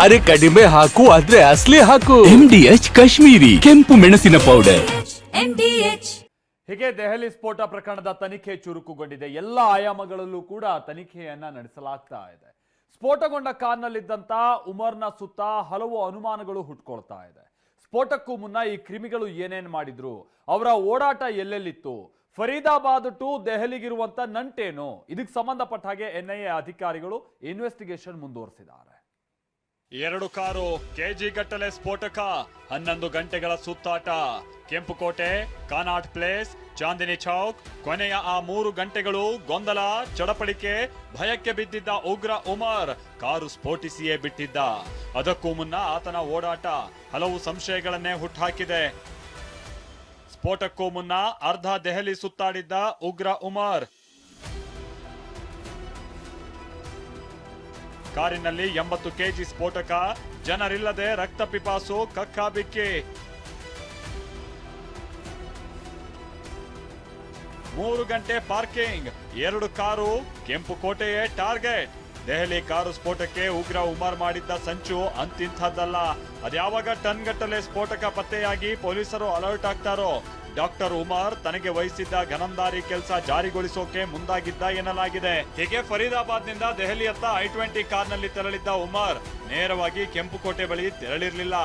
ಅರೆ ಕಡಿಮೆ ಹಾಕು ಆದ್ರೆ ಅಸ್ಲಿ ಹಾಕು. ಎಂಡಿಎಚ್ ಕಾಶ್ಮೀರಿ ಕೆಂಪು ಮೆಣಸಿನ ಪೌಡರ್ ಹೀಗೆ ದೆಹಲಿ ಸ್ಫೋಟ ಪ್ರಕರಣದ ತನಿಖೆ ಚುರುಕುಗೊಂಡಿದೆ. ಎಲ್ಲ ಆಯಾಮಗಳಲ್ಲೂ ಕೂಡ ತನಿಖೆಯನ್ನ ನಡೆಸಲಾಗ್ತಾ ಇದೆ. ಸ್ಫೋಟಗೊಂಡ ಕಾರ್ನಲ್ಲಿದ್ದಂತ ಉಮರ್ನ ಸುತ್ತ ಹಲವು ಅನುಮಾನಗಳು ಹುಟ್ಕೊಳ್ತಾ ಇದೆ. ಸ್ಫೋಟಕ್ಕೂ ಮುನ್ನ ಈ ಕ್ರಿಮಿಗಳು ಏನೇನ್ ಮಾಡಿದ್ರು? ಅವರ ಓಡಾಟ ಎಲ್ಲೆಲ್ಲಿತ್ತು? ಫರೀದಾಬಾದ್ ಟು ದೆಹಲಿಗಿರುವಂತ ನಂಟೇನು? ಇದಕ್ಕೆ ಸಂಬಂಧಪಟ್ಟ ಹಾಗೆ ಎನ್ಐಎ ಅಧಿಕಾರಿಗಳು ಇನ್ವೆಸ್ಟಿಗೇಷನ್ ಮುಂದುವರಿಸಿದ್ದಾರೆ. ಎರಡು ಕಾರು, ಕೆಜಿ ಗಟ್ಟಲೆ ಸ್ಫೋಟಕ, ಹನ್ನೊಂದು ಗಂಟೆಗಳ ಸುತ್ತಾಟ. ಕೆಂಪುಕೋಟೆ ಕಾನಾಟ್ ಪ್ಲೇಸ್, ಚಾಂದಿನಿ ಚೌಕ್, ಕೊನೆಯ ಆ ಮೂರು ಗಂಟೆಗಳು ಗೊಂದಲ, ಚಡಪಡಿಕೆ, ಭಯಕ್ಕೆ ಬಿದ್ದಿದ್ದ ಉಗ್ರ ಉಮರ್ ಕಾರು ಸ್ಫೋಟಿಸಿಯೇ ಬಿಟ್ಟಿದ್ದ. ಅದಕ್ಕೂ ಮುನ್ನ ಆತನ ಓಡಾಟ ಹಲವು ಸಂಶಯಗಳನ್ನೇ ಹುಟ್ಟುಹಾಕಿದೆ ಸ್ಫೋಟಕ್ಕೂ ಮುನ್ನ ಅರ್ಧ ದೆಹಲಿ ಸುತ್ತಾಡಿದ್ದ ಉಗ್ರ ಉಮರ್. ಕಾರಿನಲ್ಲಿ ಎಂಬತ್ತು ಕೆಜಿ ಸ್ಫೋಟಕ, ಜನರಿಲ್ಲದೆ ರಕ್ತ ಪಿಪಾಸು, ಕಕ್ಕಾಬಿಕ್ಕಿ. ಮೂರು ಗಂಟೆ ಪಾರ್ಕಿಂಗ್, ಎರಡು ಕಾರು, ಕೆಂಪು ಕೋಟೆಯೇ ಟಾರ್ಗೆಟ್. ದೆಹಲಿ ಕಾರು ಸ್ಫೋಟಕ್ಕೆ ಉಗ್ರ ಉಮರ್ ಮಾಡಿದ್ದ ಸಂಚು ಅಂತಿಂಥದ್ದಲ್ಲ. ಅದ್ಯಾವಾಗ ಟನ್ ಗಟ್ಟಲೆ ಸ್ಫೋಟಕ ಪತ್ತೆಯಾಗಿ ಪೊಲೀಸರು ಅಲರ್ಟ್ ಆಗ್ತಾರೋ? ಡಾಕ್ಟರ್ ಉಮರ್ ತನಗೆ ವಹಿಸಿದ್ದ ಘನಂದಾರಿ ಕೆಲಸ ಜಾರಿಗೊಳಿಸೋಕೆ ಮುಂದಾಗಿದ್ದ ಎನ್ನಲಾಗಿದೆ. ಹೀಗೆ ಫರೀದಾಬಾದ್ನಿಂದ ದೆಹಲಿಯತ್ತ ಐ ಟ್ವೆಂಟಿ ಕಾರ್ನಲ್ಲಿ ತೆರಳಿದ್ದ ಉಮರ್ ನೇರವಾಗಿ ಕೆಂಪುಕೋಟೆ ಬಳಿ ತೆರಳಿರಲಿಲ್ಲ.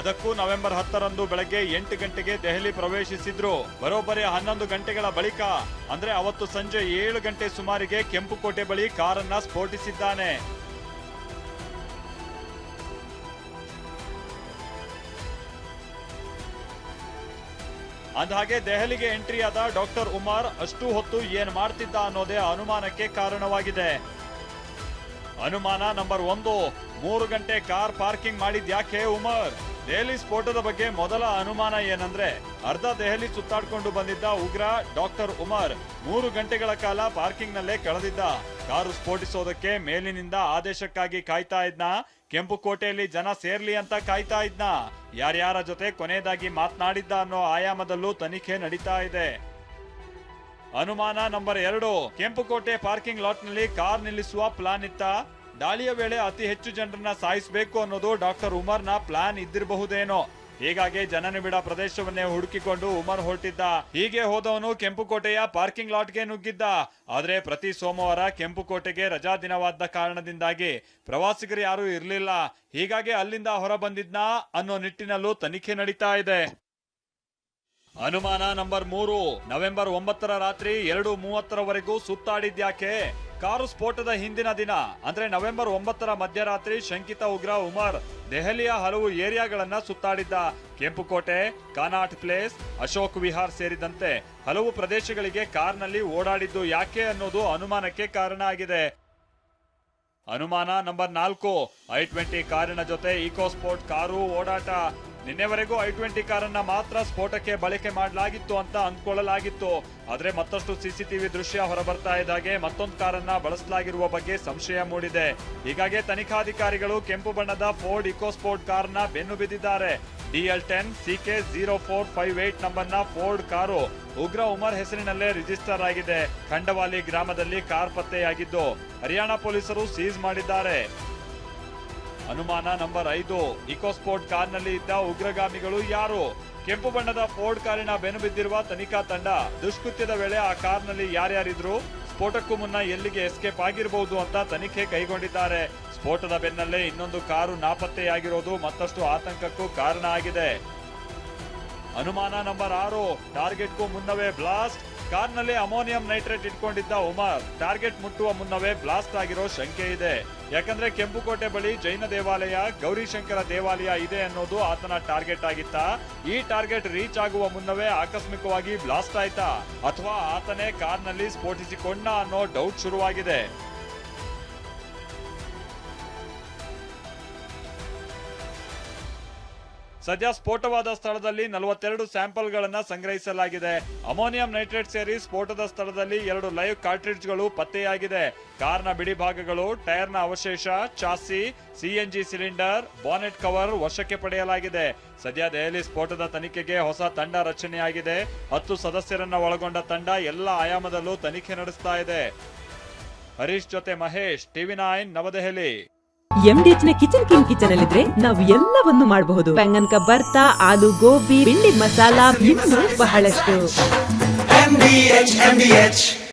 ಅದಕ್ಕೂ ನವೆಂಬರ್ ಹತ್ತರಂದು ಬೆಳಗ್ಗೆ ಎಂಟು ಗಂಟೆಗೆ ದೆಹಲಿ ಪ್ರವೇಶಿಸಿದ್ರು. ಬರೋಬ್ಬರಿ ಹನ್ನೊಂದು ಗಂಟೆಗಳ ಬಳಿಕ, ಅಂದ್ರೆ ಅವತ್ತು ಸಂಜೆ ಏಳು ಗಂಟೆ ಸುಮಾರಿಗೆ ಕೆಂಪುಕೋಟೆ ಬಳಿ ಕಾರನ್ನ ಸ್ಫೋಟಿಸಿದ್ದಾನೆ. ಅಂದಹಾಗೆ ದೆಹಲಿಗೆ ಆದ ಡಾಕ್ಟರ್ ಉಮರ್ ಅಷ್ಟು ಹೊತ್ತು ಏನ್ ಮಾಡ್ತಿದ್ದ ಅನ್ನೋದೇ ಅನುಮಾನಕ್ಕೆ ಕಾರಣವಾಗಿದೆ. ಅನುಮಾನ ನಂಬರ್ ಒಂದು, ಮೂರು ಗಂಟೆ ಕಾರ್ ಪಾರ್ಕಿಂಗ್ ಮಾಡಿದ್ಯಾಕೆ ಉಮರ್? ದೆಹಲಿ ಸ್ಫೋಟದ ಬಗ್ಗೆ ಮೊದಲ ಅನುಮಾನ ಏನಂದ್ರೆ ಅರ್ಧ ದೆಹಲಿ ಸುತ್ತಾಡ್ಕೊಂಡು ಬಂದಿದ್ದ ಉಗ್ರ ಡಾಕ್ಟರ್ ಉಮರ್ ಮೂರು ಗಂಟೆಗಳ ಕಾಲ ಪಾರ್ಕಿಂಗ್ ನಲ್ಲೇ ಕಳೆದಿದ್ದ. ಕಾರು ಸ್ಫೋಟಿಸೋದಕ್ಕೆ ಮೇಲಿನಿಂದ ಆದೇಶಕ್ಕಾಗಿ ಕಾಯ್ತಾ ಇದ್ನ? ಕೆಂಪು ಕೋಟೆಯಲ್ಲಿ ಜನ ಸೇರ್ಲಿ ಅಂತ ಕಾಯ್ತಾ ಇದ್ನ? ಯಾರ್ಯಾರ ಜೊತೆ ಕೊನೆಯದಾಗಿ ಮಾತನಾಡಿದ್ದ ಅನ್ನೋ ಆಯಾಮದಲ್ಲೂ ತನಿಖೆ ನಡೀತಾ ಇದೆ. ಅನುಮಾನ ನಂಬರ್ ಎರಡು. ಕೆಂಪುಕೋಟೆ ಪಾರ್ಕಿಂಗ್ ಲಾಟ್ನಲ್ಲಿ ಕಾರ್ ನಿಲ್ಲಿಸುವ ಪ್ಲಾನ್ ಇತ್ತ? ದಾಳಿಯ ವೇಳೆ ಅತಿ ಹೆಚ್ಚು ಜನರನ್ನ ಸಾಯಿಸಬೇಕು ಅನ್ನೋದು ಡಾಕ್ಟರ್ ಉಮರ್ನ ಪ್ಲಾನ್ ಇದ್ದಿರಬಹುದೇನೋ. ಹೀಗಾಗಿ ಜನನಿಬಿಡ ಪ್ರದೇಶವನ್ನೇ ಹುಡುಕಿಕೊಂಡು ಉಮರ್ ಹೊರಟಿದ್ದ. ಹೀಗೆ ಹೋದವನು ಕೆಂಪುಕೋಟೆಯ ಪಾರ್ಕಿಂಗ್ ಲಾಟ್ಗೆ ನುಗ್ಗಿದ್ದ. ಆದರೆ ಪ್ರತಿ ಸೋಮವಾರ ಕೆಂಪುಕೋಟೆಗೆ ರಜಾ ದಿನವಾದ ಕಾರಣದಿಂದಾಗಿ ಪ್ರವಾಸಿಗರು ಯಾರೂ ಇರಲಿಲ್ಲ. ಹೀಗಾಗಿ ಅಲ್ಲಿಂದ ಹೊರ ಬಂದಿದ್ನಾ ಅನ್ನೋ ನಿಟ್ಟಿನಲ್ಲೂ ತನಿಖೆ ನಡೀತಾ ಇದೆ. ಅನುಮಾನ ನಂಬರ್ ಮೂರು. ನವೆಂಬರ್ ಒಂಬತ್ತರ ರಾತ್ರಿ ಎರಡು ಮೂವತ್ತರವರೆಗೂ ಸುತ್ತಾಡಿದ್ಯಾಕೆ? ಕಾರು ಸ್ಫೋಟದ ಹಿಂದಿನ ದಿನ, ಅಂದ್ರೆ ನವೆಂಬರ್ ಒಂಬತ್ತರ ಮಧ್ಯರಾತ್ರಿ, ಶಂಕಿತ ಉಗ್ರ ಉಮರ್ ದೆಹಲಿಯ ಹಲವು ಏರಿಯಾಗಳನ್ನ ಸುತ್ತಾಡಿದ್ದ. ಕೆಂಪುಕೋಟೆ, ಕಾನಾಟ್ ಪ್ಲೇಸ್, ಅಶೋಕ್ ವಿಹಾರ್ ಸೇರಿದಂತೆ ಹಲವು ಪ್ರದೇಶಗಳಿಗೆ ಕಾರ್ನಲ್ಲಿ ಓಡಾಡಿದ್ದು ಯಾಕೆ ಅನ್ನೋದು ಅನುಮಾನಕ್ಕೆ ಕಾರಣ ಆಗಿದೆ. ಅನುಮಾನ ನಂಬರ್ ನಾಲ್ಕು, ಐ ಟ್ವೆಂಟಿ ಕಾರಿನ ಜೊತೆ ಇಕೋ ಸ್ಪೋರ್ಟ್ ಕಾರು ಓಡಾಟ. ನಿನ್ನೆವರೆಗೂ ಐ ಟ್ವೆಂಟಿ ಕಾರನ್ನ ಮಾತ್ರ ಸ್ಫೋಟಕ್ಕೆ ಬಳಕೆ ಮಾಡಲಾಗಿತ್ತು ಅಂತ ಅಂದ್ಕೊಳ್ಳಲಾಗಿತ್ತು. ಆದರೆ ಮತ್ತಷ್ಟು ಸಿಸಿಟಿವಿ ದೃಶ್ಯ ಹೊರಬರ್ತಾ ಇದ್ದಾಗೆ ಮತ್ತೊಂದು ಕಾರನ್ನ ಬಳಸಲಾಗಿರುವ ಬಗ್ಗೆ ಸಂಶಯ ಮೂಡಿದೆ. ಹೀಗಾಗಿ ತನಿಖಾಧಿಕಾರಿಗಳು ಕೆಂಪು ಬಣ್ಣದ ಫೋರ್ಡ್ ಇಕೋಸ್ಪೋರ್ಟ್ ಕಾರ್ನ ಬೆನ್ನು ಬಿದ್ದಿದ್ದಾರೆ. DL ten CK zero four five eight ನಂಬರ್ನ ಫೋರ್ಡ್ ಕಾರು ಉಗ್ರ ಉಮರ್ ಹೆಸರಿನಲ್ಲೇ ರಿಜಿಸ್ಟರ್ ಆಗಿದೆ. ಖಂಡವಾಲಿ ಗ್ರಾಮದಲ್ಲಿ ಕಾರ್ ಪತ್ತೆಯಾಗಿದ್ದು, ಹರಿಯಾಣ ಪೊಲೀಸರು ಸೀಸ್ ಮಾಡಿದ್ದಾರೆ. ಅನುಮಾನ ನಂಬರ್ ಐದು. ಇಕೋಸ್ಪೋರ್ಟ್ ಕಾರ್ನಲ್ಲಿ ಇದ್ದ ಉಗ್ರಗಾಮಿಗಳು ಯಾರು? ಕೆಂಪು ಬಣ್ಣದ ಫೋರ್ಡ್ ಕಾರಿನ ಬೆನ್ನು ಬಿದ್ದಿರುವ ತನಿಖಾ ತಂಡ ದುಷ್ಕೃತ್ಯದ ವೇಳೆ ಆ ಕಾರ್ನಲ್ಲಿ ಯಾರ್ಯಾರಿದ್ರು? ಸ್ಫೋಟಕ್ಕೂ ಮುನ್ನ ಎಲ್ಲಿಗೆ ಎಸ್ಕೇಪ್ ಆಗಿರಬಹುದು ಅಂತ ತನಿಖೆ ಕೈಗೊಂಡಿದ್ದಾರೆ. ಸ್ಫೋಟದ ಬೆನ್ನಲ್ಲೇ ಇನ್ನೊಂದು ಕಾರು ನಾಪತ್ತೆಯಾಗಿರೋದು ಮತ್ತಷ್ಟು ಆತಂಕಕ್ಕೂ ಕಾರಣ ಆಗಿದೆ. ಅನುಮಾನ ನಂಬರ್ ಆರು. ಟಾರ್ಗೆಟ್ಗೂ ಮುನ್ನವೇ ಬ್ಲಾಸ್ಟ್. ಕಾರ್ನಲ್ಲಿ ಅಮೋನಿಯಂ ನೈಟ್ರೇಟ್ ಇಟ್ಕೊಂಡಿದ್ದ ಉಮರ್, ಟಾರ್ಗೆಟ್ ಮುಟ್ಟುವ ಮುನ್ನವೇ ಬ್ಲಾಸ್ಟ್ ಆಗಿರೋ ಶಂಕೆ ಇದೆ. ಯಾಕಂದ್ರೆ ಕೆಂಪುಕೋಟೆ ಬಳಿ ಜೈನ ದೇವಾಲಯ, ಗೌರಿಶಂಕರ ದೇವಾಲಯ ಇದೆ ಅನ್ನೋದು ಆತನ ಟಾರ್ಗೆಟ್ ಆಗಿತ್ತ? ಈ ಟಾರ್ಗೆಟ್ ರೀಚ್ ಆಗುವ ಮುನ್ನವೇ ಆಕಸ್ಮಿಕವಾಗಿ ಬ್ಲಾಸ್ಟ್ ಆಯ್ತಾ? ಅಥವಾ ಆತನೇ ಕಾರ್ನಲ್ಲಿ ಸ್ಫೋಟಿಸಿಕೊಂಡ ಅನ್ನೋ ಡೌಟ್ ಶುರುವಾಗಿದೆ. ಸದ್ಯ ಸ್ಫೋಟವಾದ ಸ್ಥಳದಲ್ಲಿ ನಲವತ್ತೆರಡು ಸ್ಯಾಂಪಲ್ಗಳನ್ನು ಸಂಗ್ರಹಿಸಲಾಗಿದೆ. ಅಮೋನಿಯಂ ನೈಟ್ರೇಟ್ ಸೇರಿ ಸ್ಫೋಟದ ಸ್ಥಳದಲ್ಲಿ ಎರಡು ಲೈವ್ ಕಾರ್ಟ್ರಿಡ್ಜ್ಗಳು ಪತ್ತೆಯಾಗಿದೆ. ಕಾರ್ನ ಬಿಡಿ ಭಾಗಗಳು, ಟೈರ್ನ ಅವಶೇಷ, chassis CNG cylinder, bonnet cover ವಶಕ್ಕೆ ಪಡೆಯಲಾಗಿದೆ. ಸದ್ಯ ದೆಹಲಿ ಸ್ಫೋಟದ ತನಿಖೆಗೆ ಹೊಸ ತಂಡ ರಚನೆಯಾಗಿದೆ. ಹತ್ತು ಸದಸ್ಯರನ್ನ ಒಳಗೊಂಡ ತಂಡ ಎಲ್ಲ ಆಯಾಮದಲ್ಲೂ ತನಿಖೆ ನಡೆಸ್ತಾ ಇದೆ. ಹರೀಶ್ ಜೊತೆ ಮಹೇಶ್, ಟಿವಿ ನೈನ್, ನವದೆಹಲಿ. ಎಂಡಿಎಚ್ನ ಕಿಚನ್ ಕಿಂಗ್ ಕಿಚನ್ ಅಲ್ಲಿದ್ರೆ ನಾವು ಎಲ್ಲವನ್ನು ಮಾಡಬಹುದು. ಬೆಂಗನ್ಕ ಬರ್ತಾ ಆಲೂ ಗೋಬಿ ಬಿಂಡಿ ಮಸಾಲಾ ಇನ್ನು ಬಹಳಷ್ಟು.